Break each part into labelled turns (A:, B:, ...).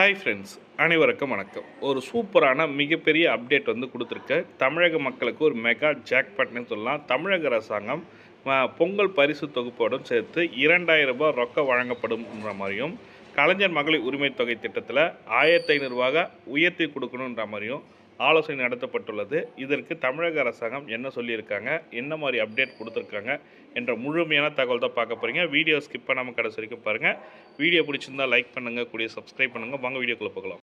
A: Hi friends அனைவருக்கும் வணக்கம். ஒரு சூப்பரான மிகப்பெரிய அப்டேட் வந்து கொடுத்துருக்கு. தமிழக மக்களுக்கு ஒரு மெகா ஜாக்பாட்னு சொல்லலாம். தமிழக அரசாங்கம் பொங்கல் பரிசு தொகுப்போடும் சேர்த்து இரண்டாயிரம் ரூபாய் ரொக்கம் வழங்கப்படும்ன்ற மாதிரியும் கலைஞர் மகளிர் உரிமை தொகை திட்டத்தில் ஆயிரத்தி ஐநூறுரூவாக உயர்த்தி கொடுக்கணுன்ற மாதிரியும் ஆலோசனை நடத்தப்பட்டுள்ளது. இதற்கு தமிழக அரசாங்கம் என்ன சொல்லியிருக்காங்க என்ன மாதிரி அப்டேட் கொடுத்துருக்காங்க என்ற முழுமையான தகவல் தான் பார்க்க போகிறீங்க வீடியோ ஸ்கிப் பண்ணாமல் கடைசி வரைக்கும் பாருங்கள் வீடியோ பிடிச்சிருந்தா லைக் பண்ணுங்கள் கூடிய சப்ஸ்கிரைப் பண்ணுங்கள் வாங்க வீடியோக்குள்ளே போகலாம்.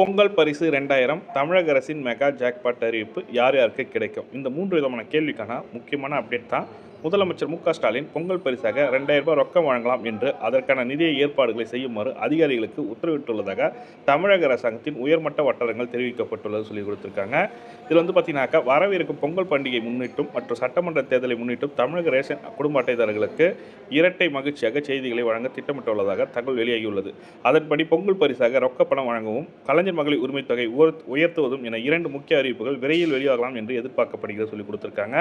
A: பொங்கல் பரிசு ரெண்டாயிரம் தமிழக அரசின் மெகா ஜாக்பாட் அறிவிப்பு யார் யாருக்கு கிடைக்கும்? இந்த மூன்று விதமான கேள்விக்கான முக்கியமான அப்டேட் தான் முதலமைச்சர் மு ஸ்டாலின் பொங்கல் பரிசாக ரெண்டாயிரம் ரூபாய் ரொக்கம் வழங்கலாம் என்று அதற்கான நிதிய ஏற்பாடுகளை செய்யுமாறு அதிகாரிகளுக்கு உத்தரவிட்டுள்ளதாக தமிழக அரசாங்கத்தின் உயர்மட்ட வட்டாரங்கள் தெரிவிக்கப்பட்டுள்ளது சொல்லி கொடுத்துருக்காங்க. இதில் வந்து பார்த்தீங்கன்னாக்கா வரவிருக்கும் பொங்கல் பண்டிகை முன்னிட்டும் மற்றும் சட்டமன்ற தேர்தலை முன்னிட்டும் தமிழக ரேஷன் குடும்ப அட்டைதாரர்களுக்கு இரட்டை மகிழ்ச்சியாக செய்திகளை வழங்க திட்டமிட்டுள்ளதாக தகவல் வெளியாகியுள்ளது. அதன்படி பொங்கல் பரிசாக ரொக்க பணம் வழங்கவும் கலைஞர் மகளிர் உரிமை தொகை உயர்த்துவதும் என இரண்டு முக்கிய அறிவிப்புகள் விரைவில் வெளியாகலாம் என்று எதிர்பார்க்கப்படுகிறது சொல்லி கொடுத்துருக்காங்க.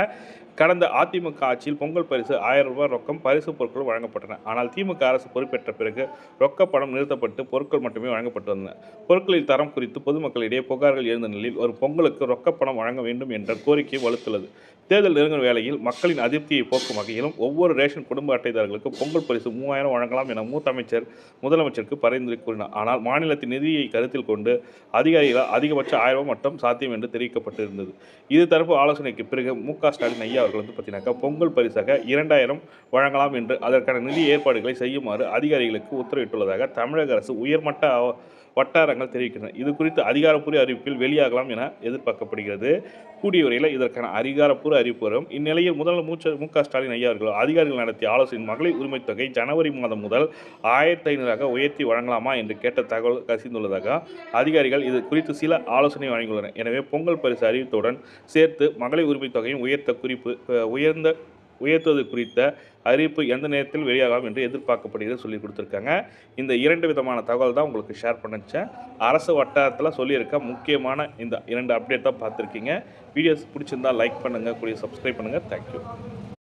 A: கடந்த அதிமுக ஆட்சி நிகழ்ச்சியில் பொங்கல் பரிசு ஆயிரம் ரூபாய் ரொக்கம் பரிசு பொருட்கள் வழங்கப்பட்டன. ஆனால் திமுக அரசு பொறுப்பேற்ற பிறகு ரொக்க பணம் நிறுத்தப்பட்டு பொருட்கள் மட்டுமே வழங்கப்பட்டு வந்தன. பொருட்களின் தரம் குறித்து பொதுமக்களிடையே புகார்கள் எழுந்த நிலையில் ஒரு பொங்கலுக்கு ரொக்க பணம் வழங்க வேண்டும் என்ற கோரிக்கை வலுத்துள்ளது. தேர்தல் நெருங்கும் வேளையில் மக்களின் அதிருப்தியை போக்கும் வகையிலும் ஒவ்வொரு ரேஷன் குடும்ப அட்டைதாரர்களுக்கும் பொங்கல் பரிசு மூவாயிரம் வழங்கலாம் என மூத்த அமைச்சர் முதலமைச்சருக்கு பரிந்துரை கூறினார். ஆனால் மாநிலத்தின் நிதியை கருத்தில் கொண்டு அதிகாரிகளால் அதிகபட்ச ஆயிரம் மட்டும் சாத்தியம் என்று தெரிவிக்கப்பட்டிருந்தது. இது தரப்பு ஆலோசனைக்கு பிறகு மு க ஸ்டாலின் ஐயா அவர்கள் வந்து பார்த்தீங்கன்னாக்கா பொங்கல் பரிசாக இரண்டாயிரம் வழங்கலாம் என்று அதற்கான நிதி ஏற்பாடுகளை செய்யுமாறு அதிகாரிகளுக்கு உத்தரவிட்டுள்ளதாக தமிழக அரசு உயர்மட்ட வட்டாரங்கள் தெரிவிக்கின்றன. இது குறித்து அதிகாரப்பூர்வ அறிவிப்பில் வெளியாகலாம் என எதிர்பார்க்கப்படுகிறது. கூடிய வரையில் இதற்கான அதிகாரப்பூர்வ அறிவிப்பு வரும். இந்நிலையில் முதலமைச்சர் மு. க. ஸ்டாலின் ஐயா அவர்கள் அதிகாரிகள் நடத்திய ஆலோசனை மகளிர் உரிமைத் தொகை ஜனவரி மாதம் முதல் ஆயிரத்தி ஐநூறாக உயர்த்தி வழங்கலாமா என்று கேட்ட தகவல் கசிந்துள்ளதாக அதிகாரிகள் இது குறித்து சில ஆலோசனை வழங்கியுள்ளனர். எனவே பொங்கல் பரிசு அறிவித்தவுடன் சேர்த்து மகளிர் உரிமைத் தொகையும் உயர்த்த குறிப்பு உயர்ந்த உயர்த்துவது குறித்த அறிவிப்பு எந்த நேரத்தில் வெளியாகலாம் என்று எதிர்பார்க்கப்படுகிறது சொல்லி கொடுத்துருக்காங்க. இந்த இரண்டு விதமான தகவல் தான் உங்களுக்கு ஷேர் பண்ணிச்சேன் அரசு வட்டாரத்தில் சொல்லியிருக்க முக்கியமான இந்த இரண்டு அப்டேட் தான் பார்த்துருக்கீங்க. வீடியோஸ் பிடிச்சிருந்தா லைக் பண்ணுங்கள் கூடிய சப்ஸ்கிரைப் பண்ணுங்கள் தேங்க்யூ